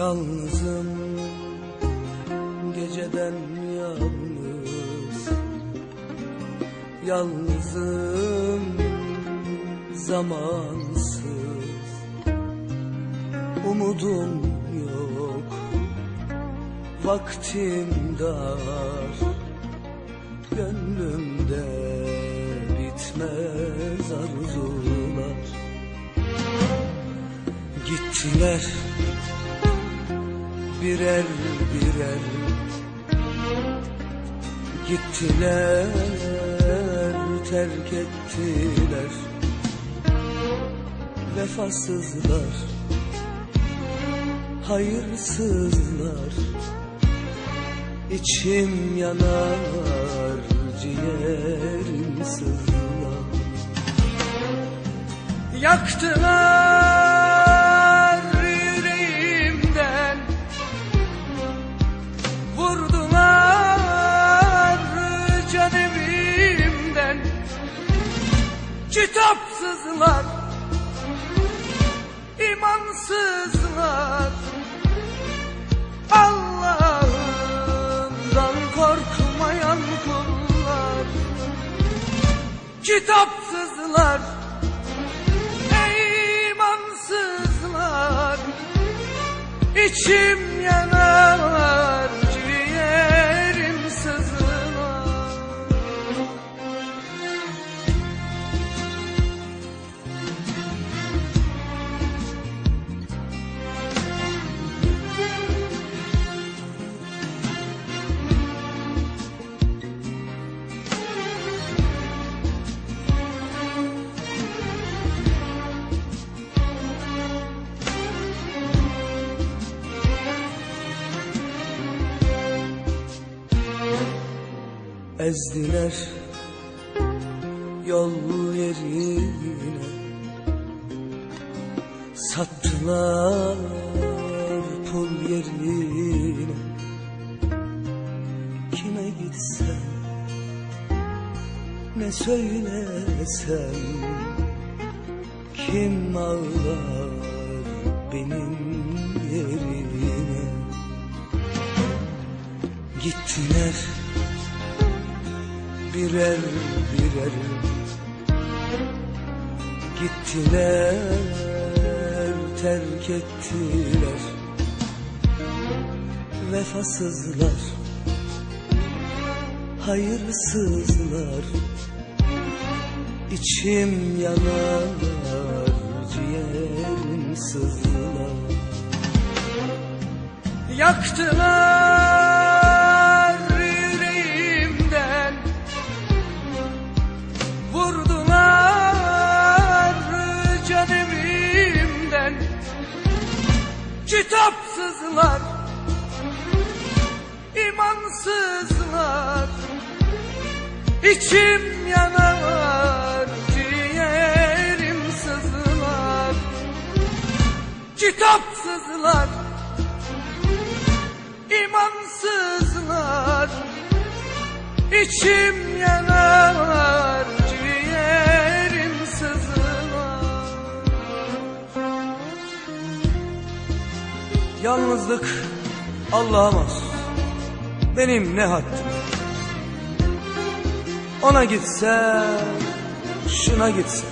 Yalnızım geceden yalnız. Yalnızım zamansız. Umudum yok Vaktim dar. Gönlümde bitmez arzular. Gittiler birer birer Gittiler terk ettiler. Vefasızlar Hayırsızlar İçim yanar ciğerim sızlar. Yaktılar Kitapsızlar imansızlar. Allah'ından korkmayan kullar Kitapsızlar. İmansızlar İçim yanar Ezdiler yol yerine. Sattılar pul yerine. Kime gitsem ne söylesem Kim ağlar benim yerime? Gittiler birer birer Gittiler terk ettiler. Vefasızlar Hayırsızlar. İçim yanar ciğerim sızlar. Yaktılar can evimden Kitapsızlar imansızlar İçim yanar ciğerim sızlar Kitapsızlar imansızlar İçim Yalnızlık Allah'a Benim ne haddim Ona gitsem Şuna gitsem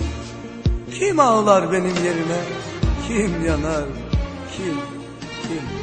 Kim ağlar benim yerime? Kim yanar? Kim Kim